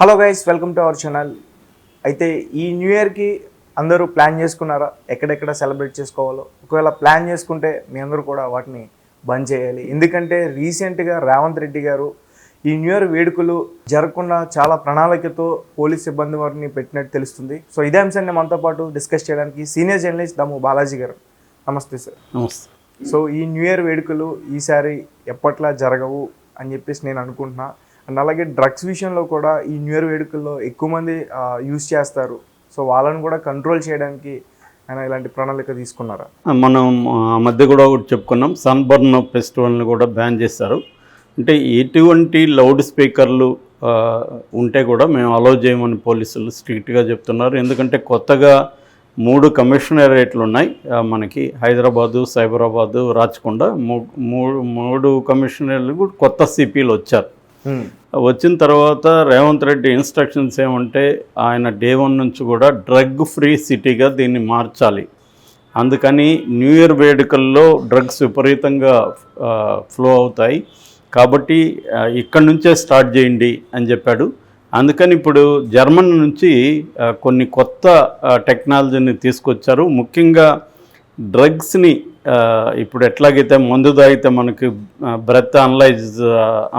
Hello guys welcome to our channel. అయితే ఈ new ఇయర్కి అందరూ ప్లాన్ చేసుకున్నారా? ఎక్కడెక్కడ సెలబ్రేట్ చేసుకోవాలో? ఒకవేళ ప్లాన్ చేసుకుంటే మీ అందరూ కూడా వాటిని బంద్ చేయాలి. ఎందుకంటే రీసెంట్గా రేవంత్ రెడ్డి గారు ఈ న్యూ ఇయర్ వేడుకలు జరగకుండా చాలా ప్రణాళికతో పోలీస్ సిబ్బంది వారిని పెట్టినట్టు తెలుస్తుంది. సో ఇదే అంశాన్ని మనతో పాటు డిస్కస్ చేయడానికి సీనియర్ జర్నలిస్ట్ దమ్ము బాలాజీ గారు. నమస్తే సార్. నమస్తే. సో ఈ న్యూ ఇయర్ వేడుకలు ఈసారి ఎప్పట్లా జరగవు అని చెప్పేసి నేను అనుకుంటున్నా. అండ్ అలాగే డ్రగ్స్ విషయంలో కూడా ఈ న్యూ ఇయర్ వేడుకల్లో ఎక్కువ మంది యూజ్ చేస్తారు. సో వాళ్ళని కూడా కంట్రోల్ చేయడానికి ఆయన ఇలాంటి ప్రణాళిక తీసుకున్నారా? మనం మధ్య కూడా ఒకటి చెప్పుకున్నాం. సన్బర్న్ ఫెస్టివల్ని కూడా బ్యాన్ చేశారు. అంటే ఎటువంటి లౌడ్ స్పీకర్లు ఉంటే కూడా మేము అలౌ చేయమని పోలీసులు స్ట్రిక్ట్గా చెప్తున్నారు. ఎందుకంటే కొత్తగా మూడు కమిషనరేట్లు ఉన్నాయి. మనకి హైదరాబాదు సైబరాబాదు రాచకొండ. మూడు మూడు కమిషనరేట్లు కూడా కొత్త సిపిలు వచ్చారు. వచ్చిన తర్వాత రేవంత్ రెడ్డి ఇన్స్ట్రక్షన్స్ ఏమంటే ఆయన డే వన్ నుంచి కూడా డ్రగ్ ఫ్రీ సిటీగా దీన్ని మార్చాలి. అందుకని న్యూ ఇయర్ వేడుకల్లో డ్రగ్స్ విపరీతంగా ఫ్లో అవుతాయి. కాబట్టి ఇక్కడ ఇక్కడి నుంచే స్టార్ట్ చేయండి అని చెప్పాడు. అందుకని ఇప్పుడు జర్మన్ నుంచి కొన్ని కొత్త టెక్నాలజీని తీసుకొచ్చారు. ముఖ్యంగా డ్రగ్స్ని ఇప్పుడు ఎట్లాగైతే మందు తాగితే మనకి బ్రెత్ అనలైజ్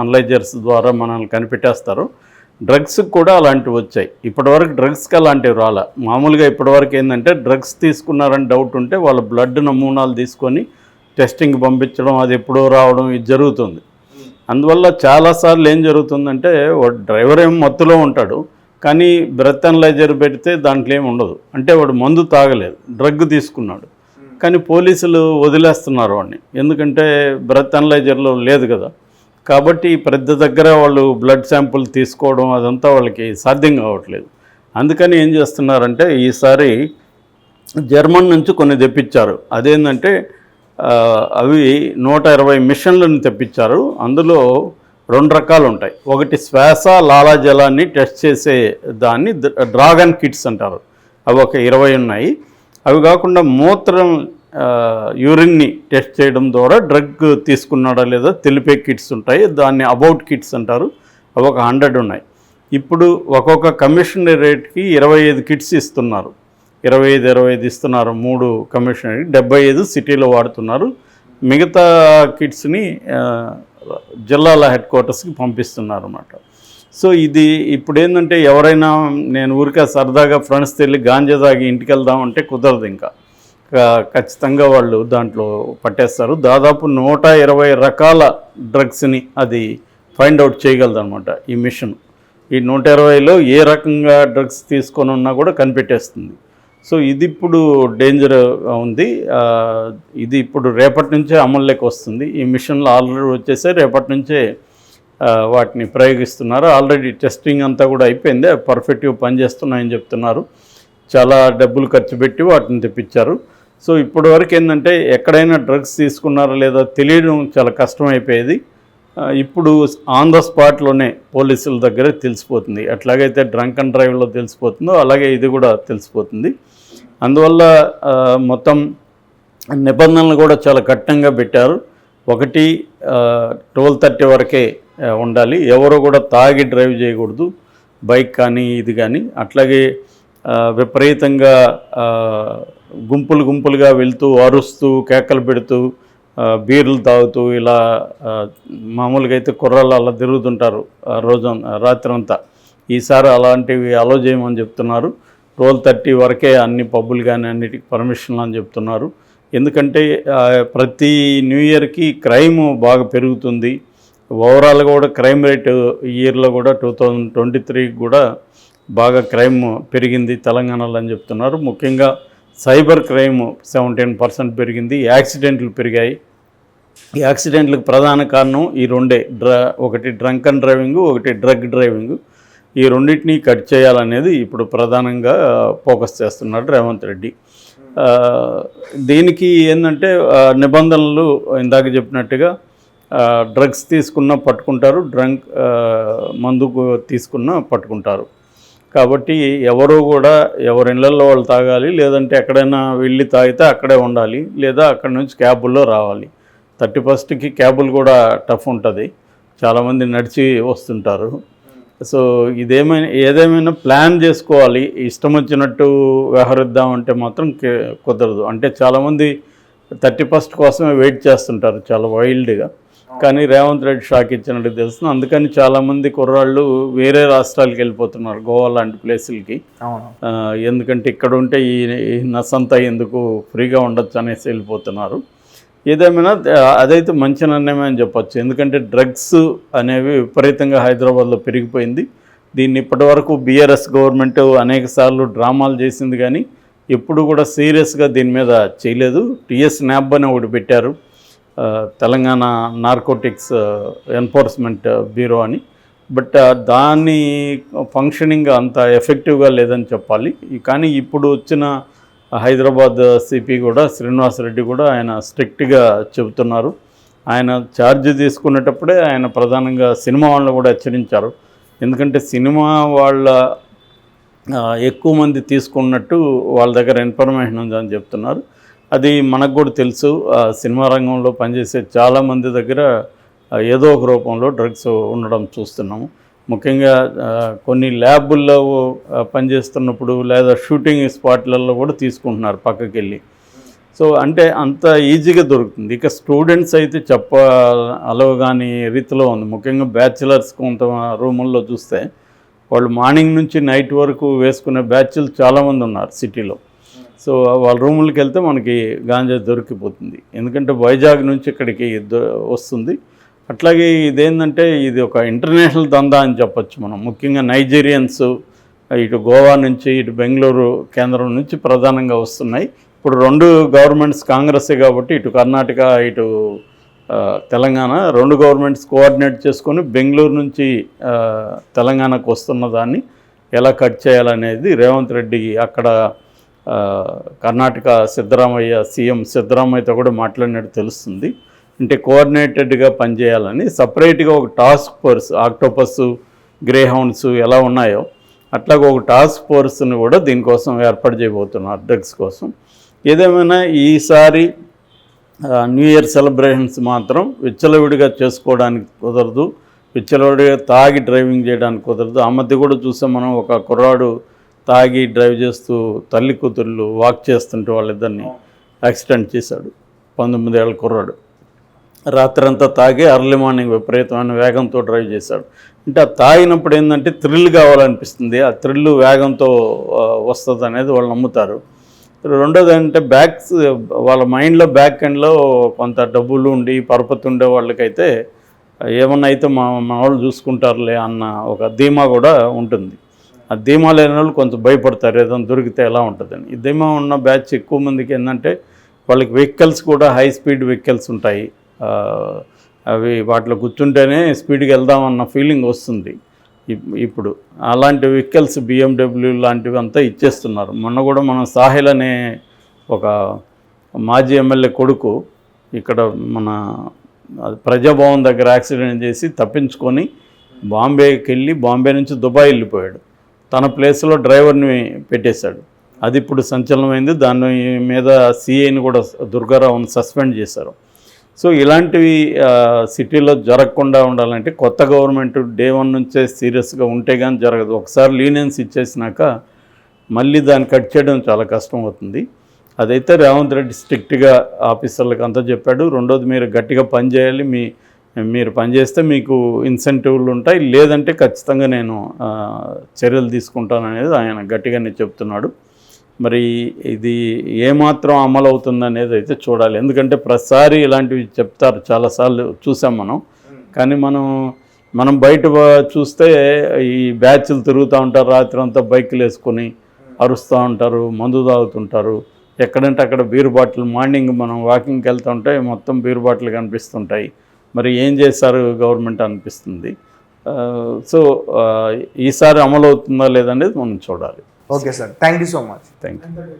అనలైజర్స్ ద్వారా మనల్ని కనిపెట్టేస్తారు. డ్రగ్స్ కూడా అలాంటివి వచ్చాయి. ఇప్పటివరకు డ్రగ్స్కి అలాంటివి రాలే. మామూలుగా ఇప్పటివరకు ఏంటంటే డ్రగ్స్ తీసుకున్నారని డౌట్ ఉంటే వాళ్ళ బ్లడ్ నమూనాలు తీసుకొని టెస్టింగ్ పంపించడం అది ఎప్పుడో రావడం ఇది జరుగుతుంది. అందువల్ల చాలాసార్లు ఏం జరుగుతుందంటే వాడు డ్రైవర్ ఏం మత్తులో ఉంటాడు కానీ బ్రెత్ అనలైజర్ పెడితే దాంట్లో ఏమి ఉండదు. అంటే వాడు మందు తాగలేదు డ్రగ్ తీసుకున్నాడు. కానీ పోలీసులు వదిలేస్తున్నారు వాడిని. ఎందుకంటే బ్రెత్ అనలైజర్లో లేదు కదా. కాబట్టి ప్రతి దగ్గర వాళ్ళు బ్లడ్ శాంపుల్ తీసుకోవడం అదంతా వాళ్ళకి సాధ్యం కావట్లేదు. అందుకని ఏం చేస్తున్నారంటే ఈసారి జర్మన్ నుంచి కొన్ని తెప్పించారు. అదేంటంటే అవి నూట ఇరవై మిషన్లను తెప్పించారు. అందులో రెండు రకాలు ఉంటాయి. ఒకటి శ్వాస లాలాజలాన్ని టెస్ట్ చేసే దాన్ని డ్రాగన్ కిట్స్ అంటారు. అవి ఒక ఇరవై ఉన్నాయి. అవి కాకుండా మూత్రం యూరిన్ని టెస్ట్ చేయడం ద్వారా డ్రగ్ తీసుకున్నాడా లేదా తెలిపే కిట్స్ ఉంటాయి. దాన్ని అబౌట్ కిట్స్ అంటారు. అవి ఒక హండ్రెడ్ ఉన్నాయి. ఇప్పుడు ఒక్కొక్క కమిషనరేట్కి ఇరవై ఐదు కిట్స్ ఇస్తున్నారు. ఇరవై ఐదు ఇరవై ఐదు ఇస్తున్నారు. మూడు కమిషనరీ డెబ్బై ఐదు సిటీలో వాడుతున్నారు. మిగతా కిట్స్ని జిల్లాల హెడ్ క్వార్టర్స్కి పంపిస్తున్నారు అన్నమాట సో ఇది ఇప్పుడు ఏంటంటే ఎవరైనా నేను ఊరికే సరదాగా ఫ్రెండ్స్ వెళ్ళి గాంజా తాగి ఇంటికి వెళ్దామంటే కుదరదు ఇంకా. ఖచ్చితంగా వాళ్ళు దాంట్లో పట్టేస్తారు. దాదాపు నూట ఇరవై రకాల డ్రగ్స్ని అది ఫైండ్ అవుట్ చేయగలదు అనమాట ఈ మిషన్. ఈ నూట ఇరవైలో ఏ రకంగా డ్రగ్స్ తీసుకొని ఉన్నా కూడా కనిపెట్టేస్తుంది. సో ఇది ఇప్పుడు డేంజర్ ఉంది. ఇది ఇప్పుడు రేపటి నుంచే అమల్లోకి వస్తుంది. ఈ మిషన్లు ఆల్రెడీ వచ్చేసే రేపటి నుంచే వాటిని ప్రయోగిస్తున్నారు. ఆల్రెడీ టెస్టింగ్ అంతా కూడా అయిపోయింది. పర్ఫెక్ట్గా పనిచేస్తున్నాయని చెప్తున్నారు. చాలా డబ్బులు ఖర్చు పెట్టి వాటిని తెప్పించారు. సో ఇప్పటి వరకు ఏంటంటే ఎక్కడైనా డ్రగ్స్ తీసుకున్నారా లేదా తెలియడం చాలా కష్టమైపోయేది. ఇప్పుడు ఆన్ ద స్పాట్లోనే పోలీసుల దగ్గర తెలిసిపోతుంది. ఎట్లాగైతే డ్రంక్ అండ్ డ్రైవ్లో తెలిసిపోతుందో అలాగే ఇది కూడా తెలిసిపోతుంది. అందువల్ల మొత్తం నిబంధనలు కూడా చాలా కఠినంగా పెట్టారు. ఒకటి ట్వెల్వ్ థర్టీ వరకే ఉండాలి. ఎవరు కూడా తాగి డ్రైవ్ చేయకూడదు. బైక్ కానీ ఇది కానీ. అట్లాగే విపరీతంగా గుంపులు గుంపులుగా వెళ్తూ అరుస్తూ కేకలు పెడుతూ బీర్లు తాగుతూ ఇలా మామూలుగా అయితే కుర్రాళ్ళు అలా తిరుగుతుంటారు రోజు రాత్రి అంతా ఈసారి అలాంటివి అలో చేయమని చెప్తున్నారు. ట్వెల్వ్ థర్టీ వరకే అన్ని పబ్బులు కానీ అన్నిటికి పర్మిషన్లు అని చెప్తున్నారు. ఎందుకంటే ప్రతి న్యూ ఇయర్కి క్రైమ్ బాగా పెరుగుతుంది. ఓవరాల్గా కూడా క్రైమ్ రేట్ ఇయర్లో కూడా టూ థౌజండ్ ట్వంటీ త్రీకి కూడా బాగా క్రైమ్ పెరిగింది తెలంగాణలో అని చెప్తున్నారు. ముఖ్యంగా సైబర్ క్రైమ్ సెవెంటీన్ పర్సెంట్ పెరిగింది యాక్సిడెంట్లు పెరిగాయి. ఈ యాక్సిడెంట్లకు ప్రధాన కారణం ఈ రెండే డ్ర ఒకటి డ్రంక్ అండ్ డ్రైవింగ్ ఒకటి డ్రగ్ డ్రైవింగ్. ఈ రెండింటిని కట్ చేయాలనేది ఇప్పుడు ప్రధానంగా ఫోకస్ చేస్తున్నాడు రేవంత్ రెడ్డి. దీనికి ఏంటంటే నిబంధనలు ఇందాక చెప్పినట్టుగా డ్రగ్స్ తీసుకున్న పట్టుకుంటారు డ్రంక్ మందు తీసుకున్న పట్టుకుంటారు. కాబట్టి ఎవరు కూడా ఎవరి ఇళ్ళల్లో వాళ్ళు తాగాలి లేదంటే ఎక్కడైనా వెళ్ళి తాగితే అక్కడే ఉండాలి లేదా అక్కడి నుంచి క్యాబుల్లో రావాలి. థర్టీ ఫస్ట్కి క్యాబులు కూడా టఫ్ ఉంటుంది. చాలామంది నడిచి వస్తుంటారు. సో ఇదేమైనా ఏదేమైనా ప్లాన్ చేసుకోవాలి. ఇష్టం వచ్చినట్టు వ్యవహరిద్దామంటే మాత్రం కుదరదు. అంటే చాలామంది థర్టీ ఫస్ట్ కోసమే వెయిట్ చేస్తుంటారు చాలా వైల్డ్గా. కానీ రేవంత్ రెడ్డి షాక్ ఇచ్చినట్టు తెలుస్తుంది. అందుకని చాలామంది కుర్రాళ్ళు వేరే రాష్ట్రాలకు వెళ్ళిపోతున్నారు గోవా లాంటి ప్లేసులకి. ఎందుకంటే ఇక్కడ ఉంటే ఈ నసంతా ఎందుకు ఫ్రీగా ఉండొచ్చు అనేసి వెళ్ళిపోతున్నారు. ఏదేమైనా అదైతే మంచి నిర్ణయమే అని చెప్పొచ్చు. ఎందుకంటే డ్రగ్స్ అనేవి విపరీతంగా హైదరాబాద్లో పెరిగిపోయింది. దీన్ని ఇప్పటివరకు బీఆర్ఎస్ గవర్నమెంట్ అనేక సార్లు డ్రామాలు చేసింది కానీ ఎప్పుడు కూడా సీరియస్గా దీని మీద చేయలేదు. టిఎస్ న్యాబ్ అని ఒకటి పెట్టారు. తెలంగాణ నార్కోటిక్స్ ఎన్ఫోర్స్మెంట్ బ్యూరో అని. బట్ దాని ఫంక్షనింగ్ అంత ఎఫెక్టివ్గా లేదని చెప్పాలి. కానీ ఇప్పుడు వచ్చిన హైదరాబాద్ సిపి కూడా శ్రీనివాసరెడ్డి కూడా ఆయన స్ట్రిక్ట్గా చెబుతున్నారు. ఆయన ఛార్జ్ తీసుకునేటప్పుడే ఆయన ప్రధానంగా సినిమా వాళ్ళని కూడా హెచ్చరించారు. ఎందుకంటే సినిమా వాళ్ళ ఎక్కువ మంది తీసుకున్నట్టు వాళ్ళ దగ్గర ఇన్ఫర్మేషన్ ఉందని చెప్తున్నారు. అది మనకు కూడా తెలుసు. ఆ, సినిమా రంగంలో పనిచేసే చాలామంది దగ్గర ఏదో ఒక రూపంలో డ్రగ్స్ ఉండడం చూస్తున్నాము. ముఖ్యంగా కొన్ని ల్యాబుల్లో పనిచేస్తున్నప్పుడు లేదా షూటింగ్ స్పాట్లలో కూడా తీసుకుంటున్నారు పక్కకి వెళ్ళి సో అంటే అంత ఈజీగా దొరుకుతుంది. ఇక స్టూడెంట్స్ అయితే చెప్ప అలవగాని రీతిలో ఉంది. ముఖ్యంగా బ్యాచిలర్స్ కొంత రూముల్లో చూస్తే వాళ్ళు మార్నింగ్ నుంచి నైట్ వరకు వేసుకునే బ్యాచ్లు చాలామంది ఉన్నారు సిటీలో. సో వాళ్ళ రూములకి వెళ్తే మనకి గాంజా దొరికిపోతుంది. ఎందుకంటే వైజాగ్ నుంచి ఇక్కడికి దొ- వస్తుంది. అట్లాగే ఇదేంటంటే ఇది ఒక ఇంటర్నేషనల్ దందా అని చెప్పొచ్చు మనం. ముఖ్యంగా నైజీరియన్స్ ఇటు గోవా నుంచి ఇటు బెంగళూరు కేంద్రం నుంచి ప్రధానంగా వస్తున్నాయి. ఇప్పుడు రెండు గవర్నమెంట్స్ కాంగ్రెసే కాబట్టి ఇటు కర్ణాటక ఇటు తెలంగాణ రెండు గవర్నమెంట్స్ కోఆర్డినేట్ చేసుకొని బెంగళూరు నుంచి తెలంగాణకు వస్తున్న దాన్ని ఎలా కట్ చేయాలనేది రేవంత్ రెడ్డి అక్కడ కర్ణాటక సిద్ధరామయ్య సీఎం సిద్ధరామయ్యతో కూడా మాట్లాడినట్టు తెలుస్తుంది. అంటే కోఆర్డినేటెడ్గా పనిచేయాలని సపరేట్గా ఒక టాస్క్ ఫోర్స్ ఆక్టోపస్ గ్రేహౌండ్స్ ఎలా ఉన్నాయో అట్లాగే ఒక టాస్క్ ఫోర్స్ని కూడా దీనికోసం ఏర్పాటు చేయబోతున్నారు డ్రగ్స్ కోసం. ఏదేమైనా ఈసారి న్యూ ఇయర్ సెలబ్రేషన్స్ మాత్రం విచ్చలవిడిగా చేసుకోవడానికి కుదరదు. విచ్చలవిడిగా తాగి డ్రైవింగ్ చేయడానికి కుదరదు. ఆ మధ్య కూడా చూసాం మనం ఒక కుర్రాడు తాగి డ్రైవ్ చేస్తూ తల్లి కూతుర్లు వాక్ చేస్తుంటే వాళ్ళిద్దరిని యాక్సిడెంట్ చేశాడు. పంతొమ్మిది ఏళ్ళ కుర్రాడు. రాత్రంతా తాగి అర్లీ మార్నింగ్ విపరీతమైన వేగంతో డ్రైవ్ చేశాడు. అంటే ఆ తాగినప్పుడు ఏంటంటే థ్రిల్ కావాలనిపిస్తుంది. ఆ థ్రిల్ వేగంతో వస్తుంది అనేది వాళ్ళు నమ్ముతారు. రెండోది అంటే బ్యాక్స్ వాళ్ళ మైండ్లో బ్యాక్ ఎండ్లో కొంత డబ్బులు ఉండి పరపతి ఉండే వాళ్ళకైతే ఏమన్నా అయితే మా మా వాళ్ళు చూసుకుంటారులే అన్న ఒక ధీమా కూడా ఉంటుంది. ఆ ధీమా లేని వాళ్ళు కొంచెం భయపడతారు ఏదైనా దొరికితే ఎలా ఉంటుందని. ఈ ధీమా ఉన్న బ్యాచ్ ఎక్కువ మందికి ఏంటంటే వాళ్ళకి వెహికల్స్ కూడా హై స్పీడ్ వెహికల్స్ ఉంటాయి. అవి వాటిలో కూర్చుంటేనే స్పీడ్కి వెళ్దామన్న ఫీలింగ్ వస్తుంది ఇప్- ఇప్పుడు. అలాంటి వెహికల్స్ బిఎండబ్ల్యూ లాంటివి అంతా ఇచ్చేస్తున్నారు. మొన్న కూడా మనం సాహిల్ అనే ఒక మాజీ ఎమ్మెల్యే కొడుకు ఇక్కడ మన ప్రజాభవన్ దగ్గర యాక్సిడెంట్ చేసి తప్పించుకొని బాంబేకి వెళ్ళి బాంబే నుంచి దుబాయ్ వెళ్ళిపోయాడు. తన ప్లేస్లో డ్రైవర్ని పెట్టేశాడు. అది ఇప్పుడు సంచలనమైంది. దాని మీద సిఐని కూడా దుర్గారావుని సస్పెండ్ చేశారు. సో ఇలాంటివి సిటీలో జరగకుండా ఉండాలంటే కొత్త గవర్నమెంట్ డే వన్ నుంచే సీరియస్గా ఉంటే కానీ జరగదు. ఒకసారి లీనియన్స్ ఇచ్చేసినాక మళ్ళీ దాన్ని కట్ చేయడం చాలా కష్టం అవుతుంది. అదైతే రేవంత్ రెడ్డి స్ట్రిక్ట్గా ఆఫీసర్లకు అంతా చెప్పాడు. రెండోది మీరు గట్టిగా పనిచేయాలి మీ మీరు పనిచేస్తే మీకు ఇన్సెంటివ్లు ఉంటాయి. లేదంటే ఖచ్చితంగా నేను చర్యలు తీసుకుంటాను అనేది ఆయన గట్టిగానే చెప్తున్నాడు. మరి ఇది ఏమాత్రం అమలు అవుతుంది అనేది అయితే చూడాలి. ఎందుకంటే ప్రతిసారి ఇలాంటివి చెప్తారు. చాలాసార్లు చూసాం మనం. కానీ మనం మనం బయట చూస్తే ఈ బ్యాచ్లు తిరుగుతూ ఉంటారు. రాత్రి అంతా బైకులు వేసుకొని అరుస్తూ ఉంటారు మందు తాగుతుంటారు. ఎక్కడంటే అక్కడ బీర్ బాటిల్ మార్నింగ్ మనం వాకింగ్కి వెళ్తుంటే మొత్తం బీర్ బాటిల్ కనిపిస్తుంటాయి. మరి ఏం చేశారు గవర్నమెంట్ అనిపిస్తుంది. సో ఈసారి అమలు అవుతుందా లేదనేది మనం చూడాలి. Okay sir. Thank you so much. Thank you